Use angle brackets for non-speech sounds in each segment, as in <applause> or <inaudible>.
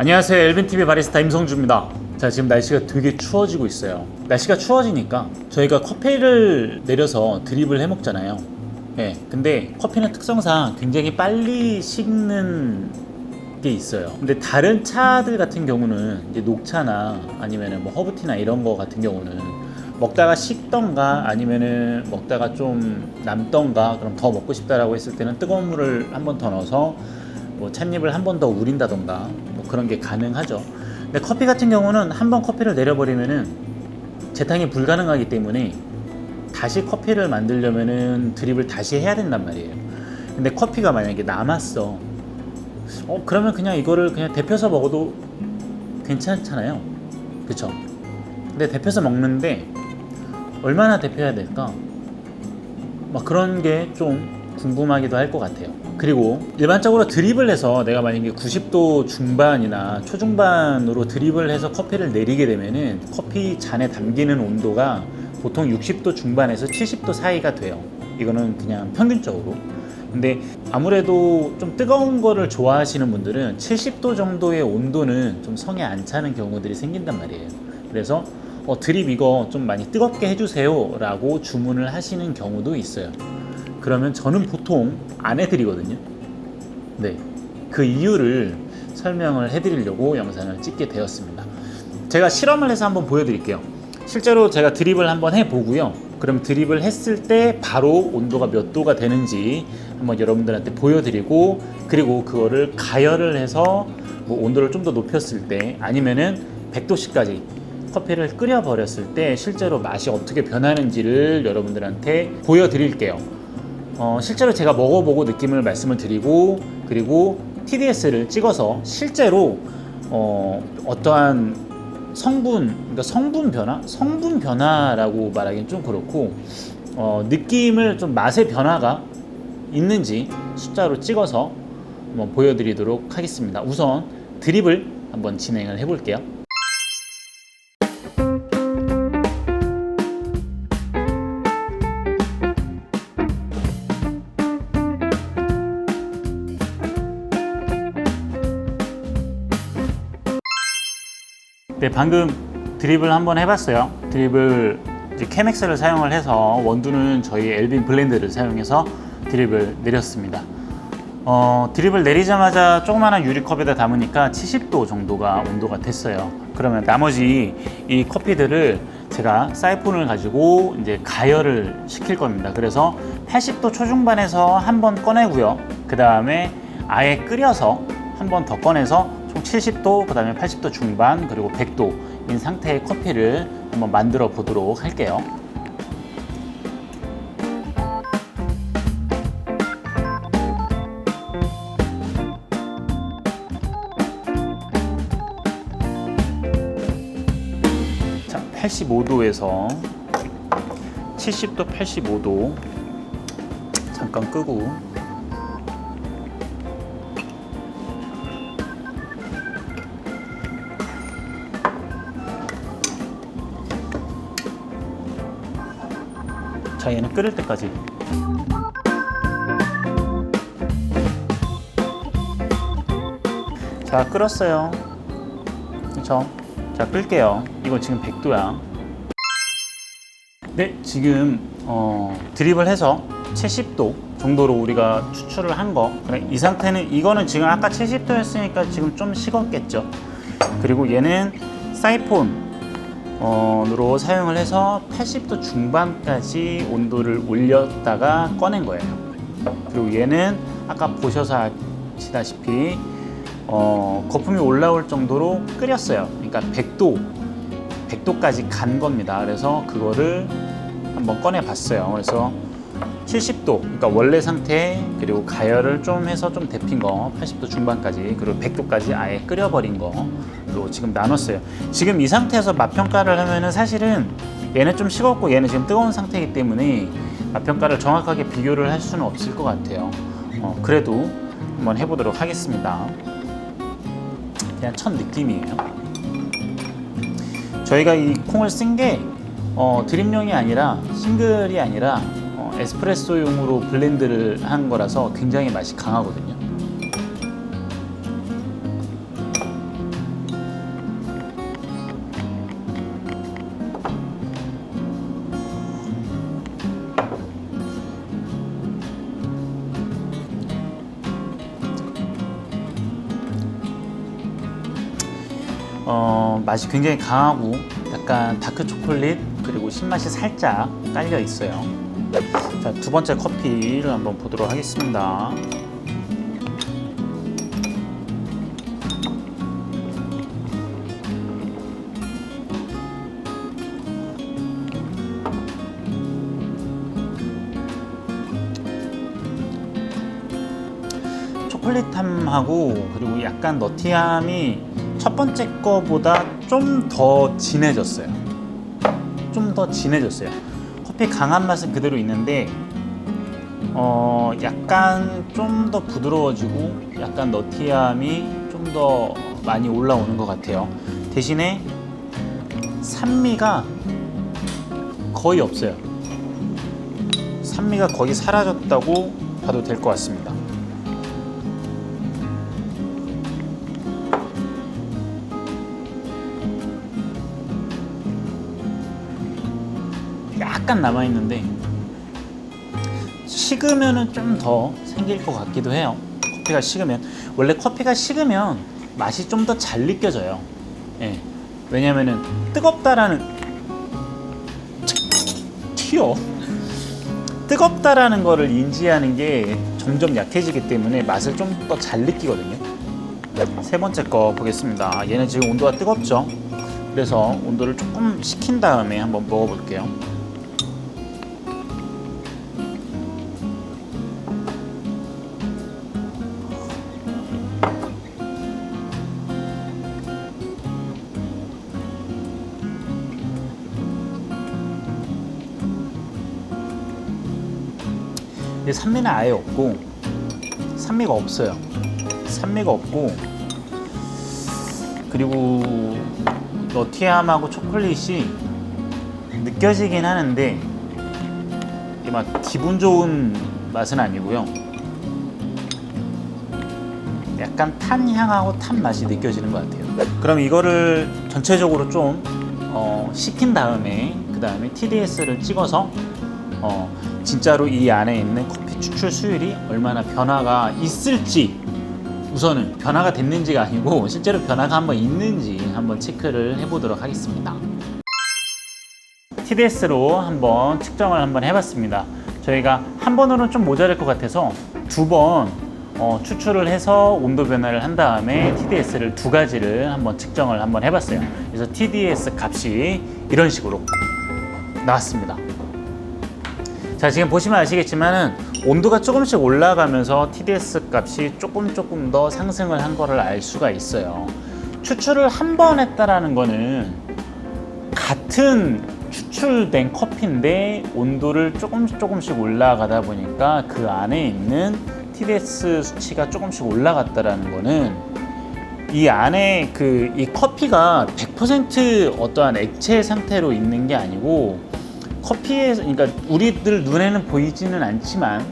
안녕하세요. 엘빈TV 바리스타 임성주입니다. 자, 지금 날씨가 되게 추워지고 있어요. 날씨가 추워지니까 저희가 커피를 내려서 드립을 해 먹잖아요. 예. 근데 커피는 특성상 굉장히 빨리 식는 게 있어요. 근데 다른 차들 같은 경우는 이제 녹차나 아니면은 뭐 허브티나 이런 거 같은 경우는 먹다가 식던가 아니면은 먹다가 좀 남던가 그럼 더 먹고 싶다라고 했을 때는 뜨거운 물을 한 번 더 넣어서 뭐 찻잎을 한 번 더 우린다던가 뭐 그런 게 가능하죠. 근데 커피 같은 경우는 한 번 커피를 내려버리면은 재탕이 불가능하기 때문에 다시 커피를 만들려면은 드립을 다시 해야 된단 말이에요. 근데 커피가 만약에 남았어. 어 그러면 그냥 이거를 그냥 데펴서 먹어도 괜찮잖아요. 그쵸? 근데 데펴서 먹는데 얼마나 데펴야 될까? 막 그런 게 좀 궁금하기도 할 것 같아요. 그리고 일반적으로 드립을 해서 내가 만약에 90도 중반이나 초중반으로 드립을 해서 커피를 내리게 되면은 커피 잔에 담기는 온도가 보통 60도 중반에서 70도 사이가 돼요. 이거는 그냥 평균적으로. 근데 아무래도 좀 뜨거운 거를 좋아하시는 분들은 70도 정도의 온도는 좀 성에 안 차는 경우들이 생긴단 말이에요. 그래서 어, 드립 이거 좀 많이 뜨겁게 해주세요 라고 주문을 하시는 경우도 있어요. 그러면 저는 보통 안 해드리거든요. 네. 그 이유를 설명을 해드리려고 영상을 찍게 되었습니다. 제가 실험을 해서 한번 보여드릴게요. 실제로 제가 드립을 한번 해보고요. 그럼 드립을 했을 때 바로 온도가 몇 도가 되는지 한번 여러분들한테 보여드리고 그리고 그거를 가열을 해서 뭐 온도를 좀 더 높였을 때 아니면은 100도씨까지 커피를 끓여 버렸을 때 실제로 맛이 어떻게 변하는지를 여러분들한테 보여드릴게요. 어, 실제로 제가 먹어보고 느낌을 말씀을 드리고 그리고 TDS를 찍어서 실제로 어, 어떠한 성분, 그러니까 성분 변화, 성분 변화라고 말하기는 좀 그렇고 어, 느낌을 좀 맛의 변화가 있는지 숫자로 찍어서 한번 보여드리도록 하겠습니다. 우선 드립을 한번 진행을 해볼게요. 네, 방금 드립을 한번 해봤어요. 드립을 이제 케맥스를 사용을 해서 원두는 저희 엘빈 블렌드를 사용해서 드립을 내렸습니다. 어, 드립을 내리자마자 조그마한 유리컵에다 담으니까 70도 정도가 온도가 됐어요. 그러면 나머지 이 커피들을 제가 사이폰을 가지고 이제 가열을 시킬 겁니다. 그래서 80도 초중반에서 한 번 꺼내고요. 그 다음에 아예 끓여서 한 번 더 꺼내서 총 70도, 그 다음에 80도 중반, 그리고 100도인 상태의 커피를 한번 만들어 보도록 할게요. 자, 85도에서 70도, 85도 잠깐 끄고 자, 얘는 끓을 때까지 자, 끓었어요. 그렇죠? 자, 끌게요. 이거 지금 100도야. 네, 지금 어, 드립을 해서 70도 정도로 우리가 추출을 한 거. 그래, 이 상태는 이거는 지금 아까 70도였으니까 지금 좀 식었겠죠. 그리고 얘는 사이폰 으로 사용을 해서 80도 중반까지 온도를 올렸다가 꺼낸 거예요. 그리고 얘는 아까 보셔서 아시다시피 어, 거품이 올라올 정도로 끓였어요. 그러니까 100도, 100도까지 간 겁니다. 그래서 그거를 한번 꺼내 봤어요. 그래서 70도, 그러니까 원래 상태 그리고 가열을 좀 해서 좀 데핀 거 80도 중반까지 그리고 100도까지 아예 끓여버린 거로 지금 나눴어요. 지금 이 상태에서 맛 평가를 하면은 사실은 얘는 좀 식었고 얘는 지금 뜨거운 상태이기 때문에 맛 평가를 정확하게 비교를 할 수는 없을 것 같아요. 어, 그래도 한번 해보도록 하겠습니다. 그냥 첫 느낌이에요. 저희가 이 콩을 쓴게 어, 드립용이 아니라 싱글이 아니라 에스프레소용으로 블렌드를 한 거라서 굉장히 맛이 강하거든요. 어, 맛이 굉장히 강하고 약간 다크 초콜릿 그리고 신맛이 살짝 깔려 있어요. 자, 두 번째 커피를 한번 보도록 하겠습니다. 초콜릿함하고 그리고 약간 너티함이 첫 번째 거보다 좀 더 진해졌어요. 좀 더 진해졌어요. 커피 강한 맛은 그대로 있는데 어 약간 좀 더 부드러워지고 약간 너티함이 좀 더 많이 올라오는 것 같아요. 대신에 산미가 거의 없어요. 산미가 거의 사라졌다고 봐도 될 것 같습니다. 약간 남아 있는데 식으면은 좀더 생길 것 같기도 해요. 커피가 식으면 원래 커피가 식으면 맛이 좀 더 잘 느껴져요. 예. 왜냐면은 뜨겁다라는 튀어 뜨겁다라는 거를 인지하는 게 점점 약해지기 때문에 맛을 좀 더 잘 느끼거든요. 세 번째 거 보겠습니다. 얘는 지금 온도가 뜨겁죠. 그래서 온도를 조금 식힌 다음에 한번 먹어볼게요. 근데 산미는 아예 없고 산미가 없어요. 산미가 없고 그리고 너티함하고 초콜릿이 느껴지긴 하는데 이게 막 기분 좋은 맛은 아니고요. 약간 탄 향하고 탄 맛이 느껴지는 것 같아요. 그럼 이거를 전체적으로 좀 어, 식힌 다음에 그 다음에 TDS를 찍어서 어, 진짜로 이 안에 있는 커피 추출 수율이 얼마나 변화가 있을지 우선은 변화가 됐는지가 아니고 <laughs> 실제로 변화가 한번 있는지 한번 체크를 해보도록 하겠습니다. TDS로 한번 측정을 한번 해봤습니다. 저희가 한 번으로는 좀 모자랄 것 같아서 두번 어, 추출을 해서 온도 변화를 한 다음에 TDS를 두 가지를 한번 측정을 한번 해봤어요. 그래서 TDS 값이 이런 식으로 나왔습니다. 자 지금 보시면 아시겠지만은 온도가 조금씩 올라가면서 TDS 값이 조금 조금 더 상승을 한 거를 알 수가 있어요. 추출을 한 번 했다라는 거는 같은 추출된 커피인데 온도를 조금씩 조금씩 올라가다 보니까 그 안에 있는 TDS 수치가 조금씩 올라갔다라는 거는 이 안에 그 이 커피가 100% 어떠한 액체 상태로 있는 게 아니고 커피에 그러니까 우리들 눈에는 보이지는 않지만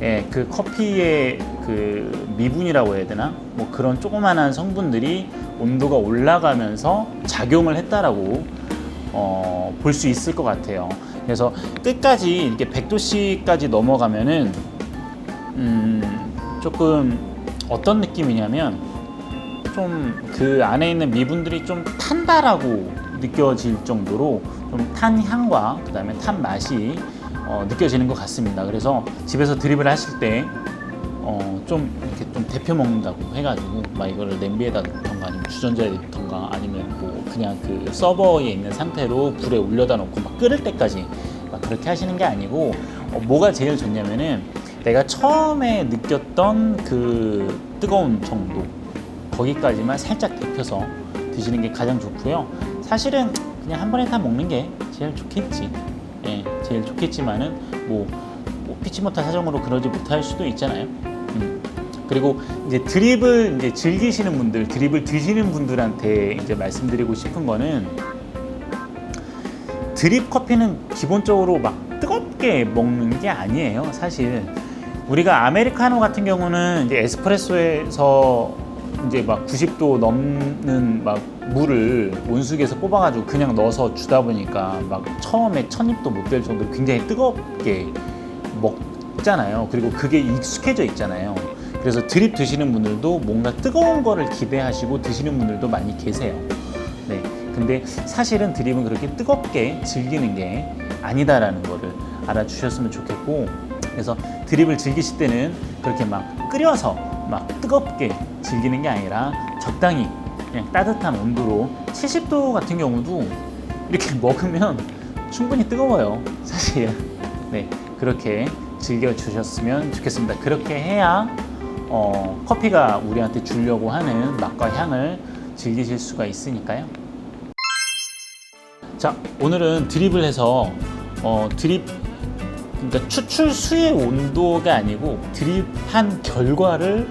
예, 그 커피의 그 미분이라고 해야 되나 뭐 그런 조그만한 성분들이 온도가 올라가면서 작용을 했다라고 어, 볼 수 있을 것 같아요. 그래서 끝까지 이렇게 100도씨까지 넘어가면은 음, 조금 어떤 느낌이냐면 좀 그 안에 있는 미분들이 좀 탄다라고 느껴질 정도로 좀 탄 향과 그 다음에 탄 맛이 어, 느껴지는 것 같습니다. 그래서 집에서 드립을 하실 때 어, 좀 이렇게 좀 데펴 먹는다고 해가지고 막 이거를 냄비에다 넣던가 아니면 주전자에 넣던가 아니면 뭐 그냥 그 서버에 있는 상태로 불에 올려다 놓고 막 끓을 때까지 막 그렇게 하시는 게 아니고 어, 뭐가 제일 좋냐면은 내가 처음에 느꼈던 그 뜨거운 정도 거기까지만 살짝 데펴서 드시는 게 가장 좋고요. 사실은 그냥 한 번에 다 먹는 게 제일 좋겠지. 예, 제일 좋겠지만은 뭐, 뭐 피치 못한 사정으로 그러지 못할 수도 있잖아요. 음. 그리고 이제 드립을 이제 즐기시는 분들, 드립을 드시는 분들한테 이제 말씀드리고 싶은 거는 드립 커피는 기본적으로 막 뜨겁 뜨겁게 먹는 게 아니에요. 사실 우리가 아메리카노 같은 경우는 이제 에스프레소에서 이제 막 90도 넘는 막 물을 온수기에서 뽑아가지고 그냥 넣어서 주다 보니까 막 처음에 첫 입도 못 될 정도로 굉장히 뜨겁게 먹잖아요. 그리고 그게 익숙해져 있잖아요. 그래서 드립 드시는 분들도 뭔가 뜨거운 거를 기대하시고 드시는 분들도 많이 계세요. 네. 근데 사실은 드립은 그렇게 뜨겁게 즐기는 게 아니다라는 거를 알아주셨으면 좋겠고 그래서 드립을 즐기실 때는 그렇게 막 끓여서 막 뜨겁게 즐기는 게 아니라 적당히 그냥 따뜻한 온도로 70도 같은 경우도 이렇게 <laughs> 먹으면 충분히 뜨거워요. 사실. 네 그렇게 즐겨 주셨으면 좋겠습니다. 그렇게 해야 어, 커피가 우리한테 주려고 하는 맛과 향을 즐기실 수가 있으니까요. 자 오늘은 드립을 해서 어, 드립 그러니까 추출 수의 온도가 아니고 드립한 결과를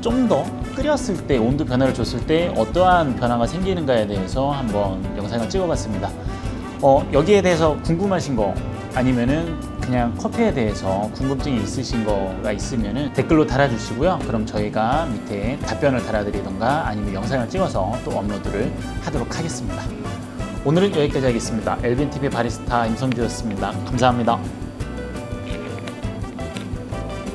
좀 더 끓였을 때 온도 변화를 줬을 때 어떠한 변화가 생기는가에 대해서 한번 영상을 찍어봤습니다. 어, 여기에 대해서 궁금하신 거 아니면은 그냥 커피에 대해서 궁금증이 있으신 거가 있으면은 댓글로 달아주시고요. 그럼 저희가 밑에 답변을 달아드리던가 아니면 영상을 찍어서 또 업로드를 하도록 하겠습니다. 오늘은 여기까지 하겠습니다. 엘빈TV 바리스타 임성주였습니다. 감사합니다.